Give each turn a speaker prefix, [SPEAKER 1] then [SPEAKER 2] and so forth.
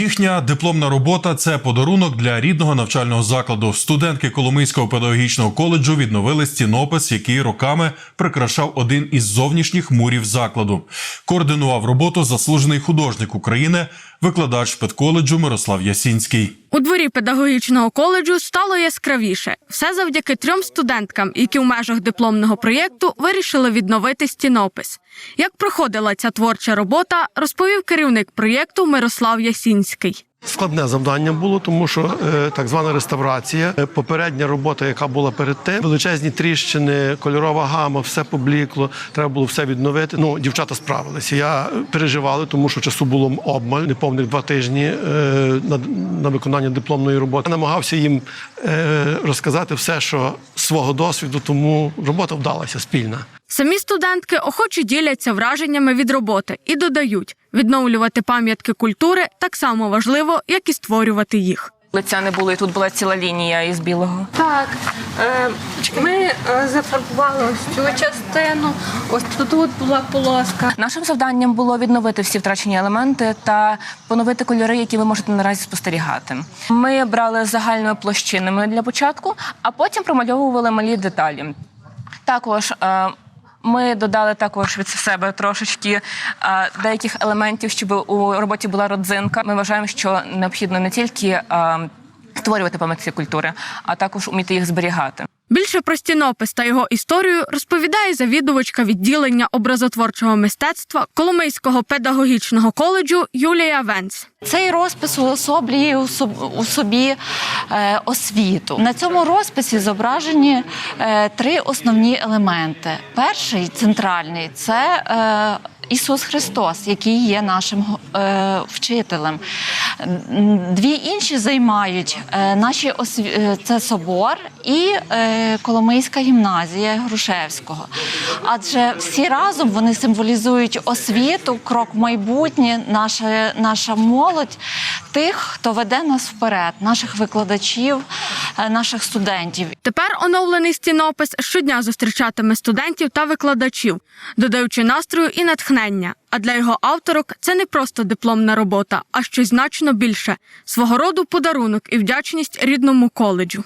[SPEAKER 1] Їхня дипломна робота це подарунок для рідного навчального закладу. Студентки Коломийського педагогічного коледжу відновили стінопис, який роками прикрашав один із зовнішніх мурів закладу. Координував роботу заслужений художник України, викладач педколеджу Мирослав Ясінський.
[SPEAKER 2] У дворі педагогічного коледжу стало яскравіше. Все завдяки трьом студенткам, які в межах дипломного проєкту вирішили відновити стінопис. Як проходила ця творча робота, розповів керівник проєкту Мирослав Ясінський.
[SPEAKER 3] Складне завдання було, тому що е, так звана реставрація, е, попередня робота, яка була перед тим, величезні тріщини, кольорова гама, все поблікло. Треба було все відновити. Ну, дівчата справилися. Я е, переживали, тому що часу було обмаль, неповних два тижні е, на, на виконання дипломної роботи. Я намагався їм розказати все, що свого досвіду, тому робота вдалася спільна.
[SPEAKER 2] Самі студентки охоче діляться враженнями від роботи і додають, відновлювати пам'ятки культури так само важливо, як і створювати їх.
[SPEAKER 4] Лиця не було, і тут була ціла лінія із білого.
[SPEAKER 5] Так, е, ми е, зафарбували ось цю частину, ось тут була полоска.
[SPEAKER 4] Нашим завданням було відновити всі втрачені елементи та поновити кольори, які ви можете наразі спостерігати. Ми брали загальними площинами для початку, а потім промальовували малі деталі. Також е, ми додали також від себе трошечки е, деяких елементів, щоб у роботі була родзинка. Ми вважаємо, що необхідно не тільки е, створювати пам'ятці культури, а також уміти їх зберігати.
[SPEAKER 2] Більше про стінопис та його історію розповідає завідувачка відділення образотворчого мистецтва Коломийського педагогічного коледжу Юлія Венц.
[SPEAKER 6] Цей розпис уособлює у собі е, освіту. На цьому розписі зображені е, три основні елементи. Перший центральний це е, Ісус Христос, який є нашим е, вчителем. Дві інші займають е, наші осві... е, це собор і е, Коломийська гімназія Грушевського. Адже всі разом вони символізують освіту, крок в майбутнє, наша, наша молодь, тих, хто веде нас вперед, наших викладачів, наших студентів.
[SPEAKER 2] Тепер оновлений стінопис щодня зустрічатиме студентів та викладачів, додаючи настрою і натхнення. А для його авторок це не просто дипломна робота, а щось значно більше свого роду подарунок і вдячність рідному коледжу.